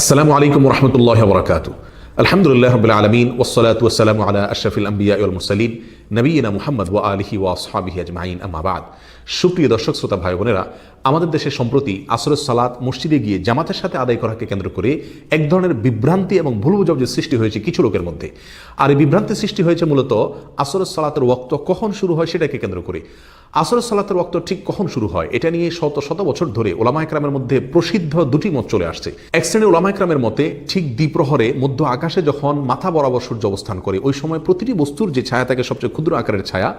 আসসালামু আলাইকুম রহমতুল্লাহ বরকাত আলহামদুলিল্লাহ রবিল আলমিন ওসলাত ওসালাম আলা আশরফুল আম্বিয়া উল মুরসালিন নবীনা মুহাম্মদ ওয়া আলহি ওয়া আসহাবিহি আজমাইন আম্মাবাদ সুপ্রিয় দর্শক, শ্রোতা ভাই বোনেরা, আমাদের দেশে সম্প্রতি আসরের সালাত মসজিদে গিয়ে জামাতের সাথে আদায় করাকে কেন্দ্র করে এক ধরনের বিভ্রান্তি এবং ভুল বুঝাবুঝির সৃষ্টি হয়েছে কিছু লোকের মধ্যে। আর এই বিভ্রান্তি সৃষ্টি হয়েছে মূলত আসরের সালাতের ওক্ত কখন শুরু হয় সেটাকে কেন্দ্র করে। আসরের সালাতের ওক্ত ঠিক কখন শুরু হয়? এটা নিয়ে শত শত বছর ধরে ওলামা একরামের মধ্যে প্রসিদ্ধ দুটি মত চলে আসছে। এক শ্রেণির ওলামা একরামের মতে ঠিক দ্বিপ্রহরে মধ্য আকাশে যখন মাথা বরাবর সূর্য অবস্থান করে, ওই সময় প্রতিটি বস্তুর যে ছায়া থাকে সবচেয়ে ক্ষুদ্র আকারের ছায়া,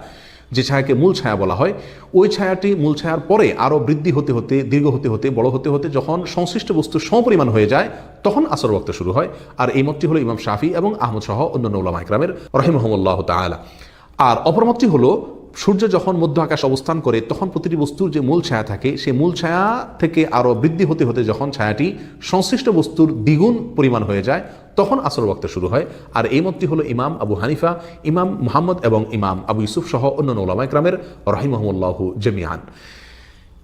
যে ছায়াকে মূল ছায়া বলা হয়, ওই ছায়াটি মূল ছায়ার পরে আরও বৃদ্ধি হতে হতে, দীর্ঘ হতে হতে, বড় হতে হতে যখন সংশ্লিষ্ট বস্তু সমপরিমাণ হয়ে যায়, তখন আসর বক্ত শুরু হয়। আর এই মতটি হলো ইমাম শাফি এবং আহমদ সহ অন্যান্য ওলামা ইকরামের রহিমহমুল্লাহ তালা আর অপরমতটি হলো সূর্য যখন মধ্য আকাশ অবস্থান করে, তখন প্রতিটি বস্তুর যে মূল ছায়া থাকে, সেই মূল ছায়া থেকে আরও বৃদ্ধি হতে হতে যখন ছায়াটি সংশ্লিষ্ট বস্তুর দ্বিগুণ পরিমাণ হয়ে যায়, তখন আসর বক্ত শুরু হয়। আর এই মতটি হলো ইমাম আবু হানিফা, ইমাম মুহাম্মদ এবং ইমাম আবু ইউসুফ সহ অন্যান্য ওলামা ইকরামের রহিমহমুল্লাহ জমিয়ান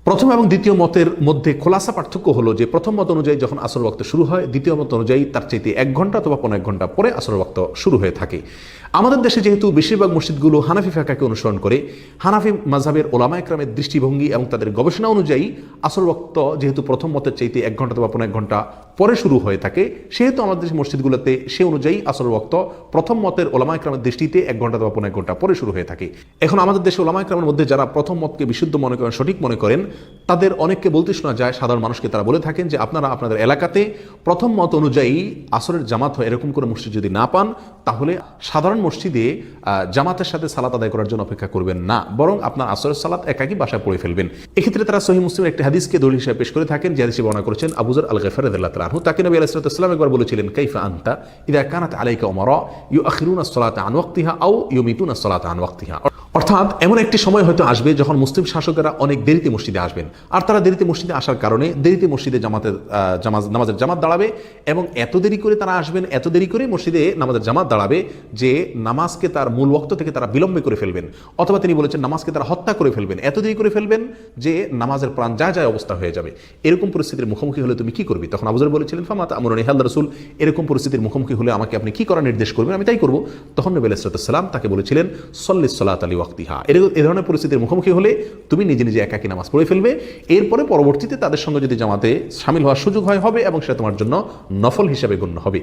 প্রথম এবং দ্বিতীয় মতের মধ্যে খোলাসা পার্থক্য হলো যে, প্রথম মত অনুযায়ী যখন আসর বক্ত শুরু হয়, দ্বিতীয় মত অনুযায়ী তার চাইতে এক ঘণ্টা অথবা পনেরো ঘণ্টা পরে আসর বক্ত শুরু হয়ে থাকে। আমাদের দেশে যেহেতু বেশিরভাগ মসজিদগুলো হানাফি ফাঁকাকে অনুসরণ করে, হানাফি মাঝাবের ওলামা একরামের দৃষ্টিভঙ্গি এবং তাদের গবেষণা অনুযায়ী আসর বক্ত যেহেতু প্রথম মতের চাইতে এক ঘণ্টা অথবা পনেরো এক ঘণ্টা পরে শুরু হয়ে থাকে, সেহেতু আমাদের মসজিদগুলোতে সে অনুযায়ী আসর বক্ত প্রথম মতের ওলামা একরামের দৃষ্টিতে এক ঘণ্টা অথবা পনেরো এক ঘণ্টা পরে শুরু হয়ে থাকে। এখন আমাদের দেশে ওলামা একরামের মধ্যে যারা প্রথম মতকে বিশুদ্ধ মনে করেন, সঠিক মনে করেন, তাদের অনেককে বলতে শোনা যায়, সাধারণ মানুষকে তারা বলে থাকেন যে আপনারা আপনাদের এলাকাতে প্রথম মত অনুযায়ী আসরের জামাত হয় এরকম করে মসজিদ যদি না পান, তাহলে সাধারণ মসজিদে জামাতের সাথে সালাত আদায় করার জন্য অপেক্ষা করবেন না, বরং আপনার আসরের সালাত একাকি বাসায় পড়ে ফেলবেন। এক্ষেত্রে তারা সহি মুসলিম একটি হাদিসকে দলিল হিসেবে পেশ করে থাকেন, যে হাদিসে বর্ণনা করেছেন আবুজর আল গফার আনহু। তাকে নবী আলাইসালাম একবার বলেছিলেন, কাইফা আন্তা ইদা কানাত আলাইকা ওমর ইউ আখিরুন সালাত আন ওয়াক্তিহা আও ইউ মিতুন আসলাত আন ওয়াক্তিহা। অর্থাৎ এমন একটি সময় হয়তো আসবে যখন মুসলিম শাসকেরা অনেক দেরিতে মসজিদে আসবেন। আর তারা দেরিতে মসজিদে আসার কারণে দেরিতে মসজিদে জামাতের জামাজ, নামাজের জামাত দাঁড়াবে এবং এত দেরি করে তারা আসবেন, এত দেরি করে মসজিদে নামাজের জামাত দাঁড়াবে যে নামাজকে তার মূল বক্ত থেকে তারা বিলম্বে করে ফেলবেন। অথবা তিনি বলেছেন নামাজকে তারা হত্যা করে ফেলবেন। এত দেরি করে ফেলবেন যে নামাজের প্রাণ যা যায় অবস্থা হয়ে যাবে। এরকম পরিস্থিতির মুখোমুখি হলে তুমি কি করবি? তখন আবুজর বলেছিলেন ফামাত আমর নিহাল রসুল। এরকম পরিস্থিতির মুখোমুখি হলে আমাকে আপনি কি করার নির্দেশ করবেন? আমি তাই করব। তখন নবী আলাইসালাম তাকে বলেছিলেন সল্লিস সাল্লাত আলী ওয়াক্তিহা। এ ধরনের পরিস্থিতির মুখোমুখি হলে তুমি নিজে নিজে একাকি নামাজ পড়ে ফেলবে। এরপরে পরবর্তীতে তাদের সঙ্গে যদি জামাতে সামিল হওয়ার সুযোগ হয়, হবে এবং সেটা তোমার জন্য নফল হিসাবে গণ্য হবে।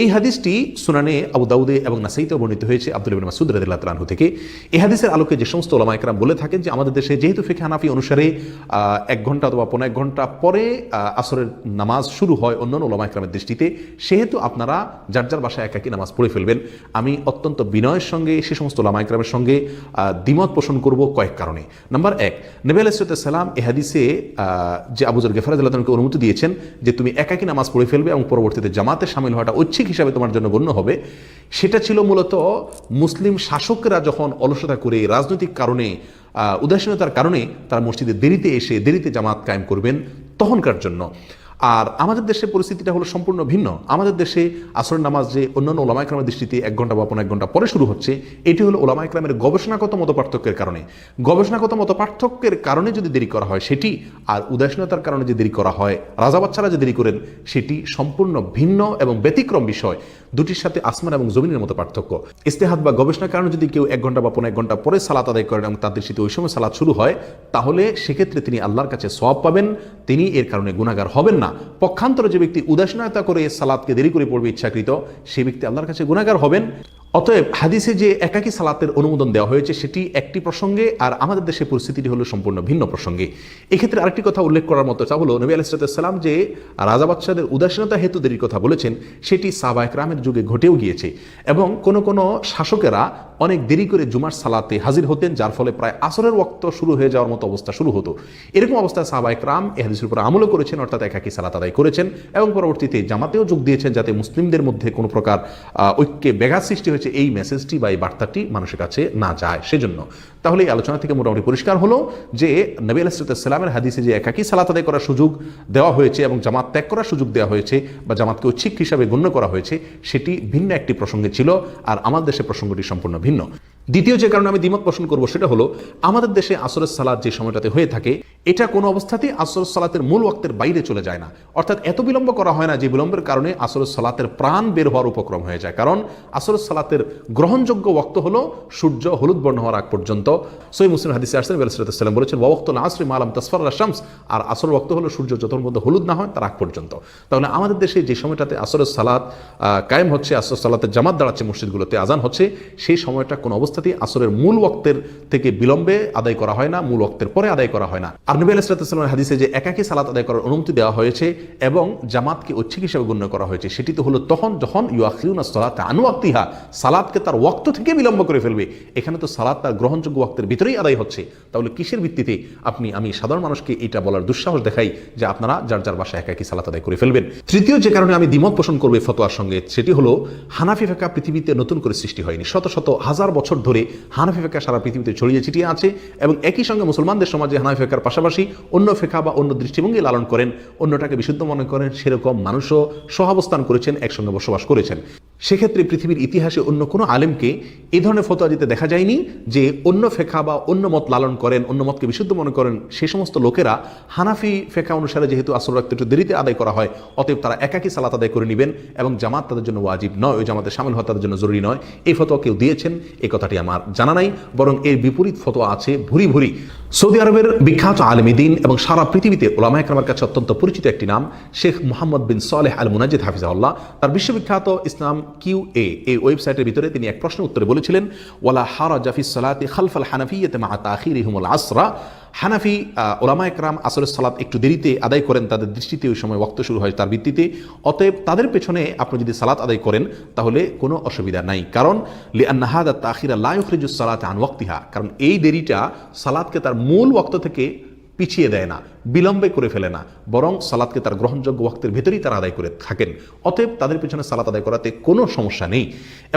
এই হাদিসটি সুনানে আবু দাউদে এবং নাসাইতে বর্ণিত হয়েছে আব্দুল ইবিন মাসুদ রাদিল্লাহ তালাহু থেকে। এই হাদিসের আলোকে যে সমস্ত ওলামা একরাম বলে থাকেন যে আমাদের দেশে যেহেতু ফিকে হানাফি অনুসারে এক ঘণ্টা অথবা পনেরো এক ঘণ্টা পরে আসরের নামাজ শুরু হয় অন্যান্য ওলামা একরামের দৃষ্টিতে, সেহেতু আপনারা যার যার বাসায় একাকি নামাজ পড়ে ফেলবেন। আমি অত্যন্ত বিনয়ের সঙ্গে সে সমস্ত ওলামা একরামের সঙ্গে দ্বিমত পোষণ করব কয়েক কারণে। নাম্বার এক, নবী আলাইসালাম এ হাদিসে যে আবুজর গেফারাজ আল্লাহকে অনুমতি দিয়েছেন যে তুমি একাকি নামাজ পড়ে ফেলবে এবং পরবর্তীতে জামাতে সামিল হওয়াটা ঐচ্ছিক হিসাবে তোমার জন্য গণ্য হবে। সেটা ছিল মূলত মুসলিম শাসকরা যখন অলসতা করে রাজনৈতিক কারণে উদাসীনতার কারণে তারা মসজিদে দেরিতে এসে দেরিতে জামাত কায়েম করবেন তখনকার জন্য। আর আমাদের দেশের পরিস্থিতিটা হলো সম্পূর্ণ ভিন্ন। আমাদের দেশে আসর নামাজ যে অন্যান্য ওলামা ইকরামের দৃষ্টিতে এক ঘণ্টা বা পনেরো এক ঘণ্টা পরে শুরু হচ্ছে, এটি হলো ওলামা ইকরামের গবেষণাগত মত পার্থক্যের কারণে। গবেষণাগত মত পার্থক্যের কারণে যদি দেরি করা হয় সেটি, আর উদাসীনতার কারণে যে দেরি করা হয়, রাজা বাচ্চারা যে দেরি করেন, সেটি সম্পূর্ণ ভিন্ন এবং ব্যতিক্রম বিষয়। দুটির সাথে আসমান এবং জমিনের মতো পার্থক্য। ইস্তেহাদ বা গবেষণার কারণে যদি কেউ এক ঘণ্টা বা পনেরো এক ঘণ্টা পরে সালাত আদায় করেন এবং তাদের সাথে ওই সময় সালাত শুরু হয়, তাহলে সেক্ষেত্রে তিনি আল্লাহর কাছে সব পাবেন। তিনি এর কারণে গুণাগার হবেন না। পক্ষান্তরে যে ব্যক্তি উদাসীনতা করে সালাদকে দেরি করে পড়বে ইচ্ছাকৃত সেই ব্যক্তি আল্লাহর কাছে গুণাগার হবেন। অতএব হাদিসে যে একাকী সালাতের অনুমোদন দেওয়া হয়েছে, সেটি একটি প্রসঙ্গে আর আমাদের দেশে পরিস্থিতিটি হলো সম্পূর্ণ ভিন্ন প্রসঙ্গে। এক্ষেত্রে আরেকটি কথা উল্লেখ করার মতো তা হলো, নবী আলাইসালাম যে রাজা বাচ্চাদের উদাসীনতা হেতু দেরির কথা বলেছেন, সেটি সাবায়ক রামের যুগে ঘটেও গিয়েছে। এবং কোনো কোনো শাসকেরা অনেক দেরি করে জুমার সালাতে হাজির হতেন, যার ফলে প্রায় আসরের ওক্ত শুরু হয়ে যাওয়ার মতো অবস্থা শুরু হতো। এরকম অবস্থায় সাহাবায়ক রাম এ হাদিসের উপর আমলও করেছেন, অর্থাৎ একাকি সালাত আদায় করেছেন এবং পরবর্তীতে জামাতেও যোগ দিয়েছেন, যাতে মুসলিমদের মধ্যে কোনো প্রকার ঐক্যে ব্যাঘাত সৃষ্টি হয়েছে এই মেসেজটি বা এই বার্তাটি মানুষের কাছে না যায় সেজন্য। তাহলে এই আলোচনা থেকে মোটামুটি পরিষ্কার হলো যে নবী আলাইসালামের হাদিসে যে একাকি সালাত আদায় করার সুযোগ দেওয়া হয়েছে এবং জামাত ত্যাগ করার সুযোগ দেওয়া হয়েছে বা জামাতকে ঐচ্ছিক হিসাবে গণ্য করা হয়েছে, সেটি ভিন্ন একটি প্রসঙ্গে ছিল আর আমার দেশে প্রসঙ্গটি সম্পূর্ণ ভিন্ন। দ্বিতীয় যে কারণে আমি দ্বিমত পোষণ করব সেটা হলো আমাদের দেশে আসরের সালাদ যে সময়টাতে হয়ে থাকে এটা কোনো অবস্থাতেই আসরের সালাতের মূল ওয়াক্তের বাইরে চলে যায় না। অর্থাৎ এত বিলম্ব করা হয় না যে বিলম্বের কারণে আসরের সালাতের প্রাণ বের হওয়ার উপক্রম হয়ে যায়। কারণ আসরের সালাতের গ্রহণযোগ্য ওয়াক্ত হলো সূর্য হলুদ বর্ণ হওয়ার আগ পর্যন্ত। সই মুসলিম হাদিসে আসছেন বেলসালাম বলেছেন ওয়াক্ত আসরি মালাম তসফর শামস আর আসর ওয়াক্ত হলো সূর্য যতক্ষণ মধ্যে হলুদ না হয় তার আগ পর্যন্ত। তাহলে আমাদের দেশে যে সময়টাতে আসরের সালাত আহ, কায়েম হচ্ছে আসর সালাতের জামাত দাঁড়াচ্ছে মসজিদগুলোতে আজান হচ্ছে সেই সময়টা কোনো অবস্থাতেই আসরের মূল ওয়াক্তের থেকে বিলম্বে আদায় করা হয় না, মূল ওয়াক্তের পরে আদায় করা হয় না। আর নবী আলাইসালামের হাদিসে যে একাকী সালাত আদায় করার অনুমতি দেওয়া হয়েছে এবং জামাতকে ঐচ্ছিক হিসেবে গণ্য করা হয়েছে, সেটি তো হলো তখন যখন ইউআখিউনা সালাত আনুয়াক্তিহা সালাদকে তার ওয়াক্ত থেকে বিলম্ব করে ফেলবে। এখানে তো সালাদ তার গ্রহণযোগ্য ওয়াক্তের ভিতরেই আদায় হচ্ছে। তাহলে কিসের ভিত্তিতে আপনি, আমি সাধারণ মানুষকে এটা বলার দুঃসাহস দেখাই যে আপনারা যার যার বাসায় একাকী সালাত আদায় করে ফেলবেন। তৃতীয় যে কারণে আমি দ্বিমত পোষণ করবে ফতোয়ার সঙ্গে, সেটি হলো হানাফি ফেকা পৃথিবীতে নতুন করে সৃষ্টি হয়নি। শত শত হাজার বছর ধরে হানাফি ফেকা সারা পৃথিবীতে ছড়িয়ে ছিটিয়ে আছে এবং একই সঙ্গে মুসলমানদের সমাজে হানাফি ফেকার পাশাপাশি অন্য ফেকা বা অন্য দৃষ্টিভঙ্গি লালন করেন, অন্যটাকে বিশুদ্ধ মনে করেন, সেরকম মানুষও সহাবস্থান করেছেন, একসঙ্গে বসবাস করেছেন। সেক্ষেত্রে পৃথিবীর ইতিহাসে অন্য কোনো আলেমকে এই ধরনের ফতোয়া দিতে দেখা যায়নি যে অন্য ফেকা বা অন্য মত লালন করেন, অন্য মতকে বিশুদ্ধ মনে করেন। সে সমস্ত লোকেরা হানাফি ফেকা অনুসারে যেহেতু আসর রাখতে একটু দেরিতে আদায় করা হয়, অতএব তারা একাকী সালাত আদায় করে নেবেন এবং জামাত তাদের জন্য ওয়াজিব নয়, ওই জামাতে সামিল হওয়া তাদের জন্য জরুরি নয়। এই ফতোয়া কেউ দিয়েছেন? এই কথাটি আমার জানা নাই, বরং এর বিপরীত ফতোয়া আছে ভুরি ভুরি। সৌদি আরবের বিখ্যাত আলমীদিন এবং সারা পৃথিবীতে ওলামা একরামের কাছে অত্যন্ত পরিচিত একটি নাম, শেখ মোহাম্মদ বিন সালেহ আল মুনাজিদ হাফিজাউল্লাহ তার বিশ্ববিখ্যাত ইসলাম কিউ এ এই ওয়েবসাইটের ভিতরে তিনি এক প্রশ্নের উত্তরে বলেছিলেন, ওয়ালা হারা জাফিস সালাতে খালফাল হানাফিয়তে মা তাখির ইহমুল আসরা। হানাফি ওলামা একরাম আসরের সালাত একটু দেরিতে আদায় করেন, তাদের দৃষ্টিতে ওই সময় ওয়াক্ত শুরু হয় তার ভিত্তিতে। অতএব তাদের পেছনে আপনি যদি সালাত আদায় করেন, তাহলে কোনো অসুবিধা নাই। কারণ লি আন্নাহাদা তাখিরা লাইফরিজুস সালাত আন ওয়াক্তিহা, কারণ এই দেরিটা সালাদকে তার মূল ওয়াক্ত থেকে পিছিয়ে দেয় না, বিলম্বে করে ফেলে না, বরং সালাদকে তার গ্রহণযোগ্য ওয়াক্তের ভেতরেই তারা আদায় করে থাকেন। অতএব তাদের পিছনে সালাত আদায় করাতে কোনো সমস্যা নেই।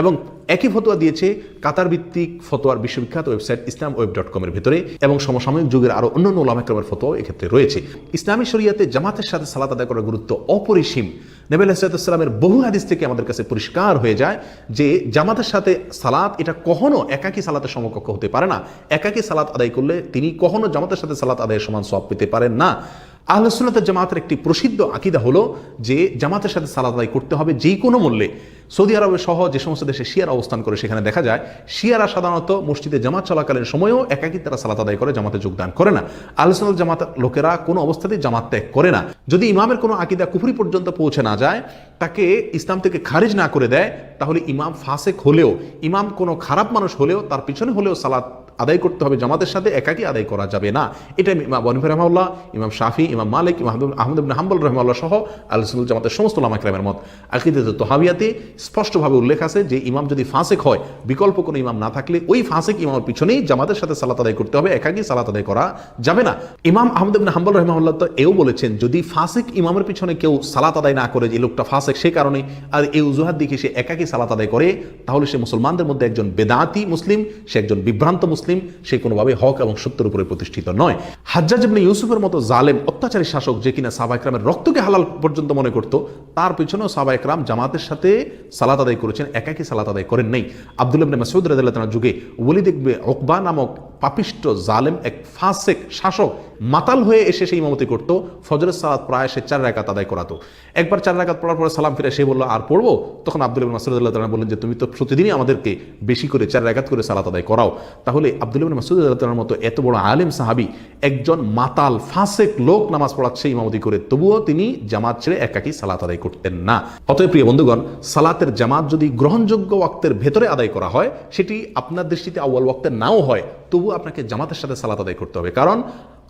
এবং একই ফতোয়া দিয়েছে কাতার ভিত্তিক ফতোয়ার বিশ্ববিখ্যাত ওয়েবসাইট ইসলাম ওয়েব ডট কমের ভেতরে এবং সমসাময়িক যুগের আরও অন্যান্য ওলামাক্রমের ফতোয়াও এক্ষেত্রে রয়েছে। ইসলামী শরিয়াতে জামাতের সাথে সালাত আদায় করার গুরুত্ব অপরিসীম। নেবেল হাসালামের বহু হাদিস থেকে আমাদের কাছে পরিষ্কার হয়ে যায় যে জামাতের সাথে সালাত, এটা কখনো একাকী সালাতের সমকক্ষ হতে পারে না। একাকী সালাত আদায় করলে তিনি কখনো জামাতের সাথে সালাত আদায়ের সমান সব পেতে পারেন না। আহলসুন্নতের জামাতের একটি প্রসিদ্ধ আকিদা হলো যে জামাতের সাথে সালাত আদায় করতে হবে যেই কোনো মূল্যে। সৌদি আরবে সহ যে সমস্ত দেশে শিয়ার অবস্থান করে সেখানে দেখা যায়, শিয়ারা সাধারণত মসজিদে জামাত চলাকালীন সময়েও একাকী তারা সালাত আদায় করে, জামাতে যোগদান করে না। আহলসুন্নত জামাত লোকেরা কোনো অবস্থাতেই জামাত ত্যাগ করে না। যদি ইমামের কোনো আকিদা কুফরি পর্যন্ত পৌঁছে না যায়, তাকে ইসলাম থেকে খারিজ না করে দেয়, তাহলে ইমাম ফাসেক হলেও, ইমাম কোনো খারাপ মানুষ হলেও, তার পিছনে হলেও সালাত আদায় করতে হবে, জামাতের সাথে একাকি আদায় করা যাবে না। এটা ইমাম বনিফ রহমাল্লাহ ইমাম শাফি, ইমাম মালিক, ইমাম আহমদ ইবনে হাম্বল রহমাল্লাহ সহ আলসুল জামাতের সমস্ত লামাকরামের মত। আকিদে তোহাবিয়াতে স্পষ্টভাবে উল্লেখ আছে যে, ইমাম যদি ফাঁসেক হয়, বিকল্প কোনো ইমাম না থাকলে ওই ফাঁসেক ইমামের পিছনেই জামাতের সাথে সালাত আদায় করতে হবে, একাকি সালাত আদায় করা যাবে না। ইমাম আহমদ ইবনে হাম্বল রহমাল্লাহ তো এও বলেছেন, যদি ফাঁসেক ইমামের পিছনে কেউ সালাত আদায় না করে, যে লোকটা ফাঁসেক সে কারণে, আর এই উজুহাত দিকে সে একাকি সালাত আদায় করে, তাহলে সে মুসলমানদের মধ্যে একজন বেদাতি মুসলিম, সে একজন বিভ্রান্ত মুসলিম সে কোনোভাবে হক এবং সত্যের উপরে প্রতিষ্ঠিত নয়। হাজ্জাজ ইবনে ইউসুফের মতো জালেম, অত্যাচারী শাসক যে কিনা সাবা একরামের রক্তকে হালাল পর্যন্ত মনে করত, তার পিছনেও সাবা একরাম জামাতের সাথে সালাত আদায় করেছেন, একাকি সালাত আদায় করেন নাই। আব্দুল ইবনে মাসউদ রাদিয়াল্লাহু যুগে ওলিদ ইকবে ওকবা নামক পাপিষ্ট, জালেম, এক ফাসেক শাসক মাতাল হয়ে এসে সেই ইমামতি করতো। ফজরের সালাত প্রায় সে চার রাকাত আদায় করাতো। একবার চার রাকাত পড়ার পরে সালাম ফিরে সে বলল, আর পড়ব? তখন আব্দুল ইবিন মাসুদ আল্লাহ তালা বললেন, যে তুমি তো প্রতিদিনই আমাদেরকে বেশি করে চার রাকাত করে সালাত আদায় করাও। তাহলে আব্দুল ইবিন মাসুদ আল্লাহ তালার মতো এত বড় আলেম সাহাবি, একজন মাতাল, ফাসেক লোক নামাজ পড়াচ্ছে ইমামতি করে, তবুও তিনি জামাত ছেড়ে একাকি সালাত আদায় করতেন না। অতএব প্রিয় বন্ধুগণ, সালাতের জামাত যদি গ্রহণযোগ্য ওয়াক্তের ভেতরে আদায় করা হয়, সেটি আপনার দৃষ্টিতে আউ্য়াল ওয়াক্তের নাও হয়। তবু আপনাকে জামাতের সাথে সালাত আদায় করতে হবে। কারণ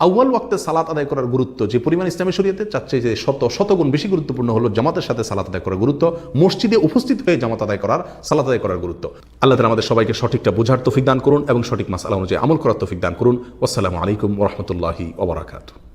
আউ্বাল ওয়াক্তে সালাত আদায় করার গুরুত্ব যে পরিমাণ ইসলামী শরীয়তে চাচ্ছে যে শত শতগুণ বেশি গুরুত্বপূর্ণ হলো জামাতের সাথে সালাত আদায় করার গুরুত্ব, মসজিদে উপস্থিত হয়ে জামাত আদায় করার, সালাত আদায় করার গুরুত্ব। আল্লাহ তালা আমাদের সবাইকে সঠিকটা বোঝার তৌফিক দান করুন এবং সঠিক মাসালা অনুযায়ী আমল করার তৌফিক দান করুন। আসসালামু আলাইকুম রহমতুল্লাহি ওবরাকাতু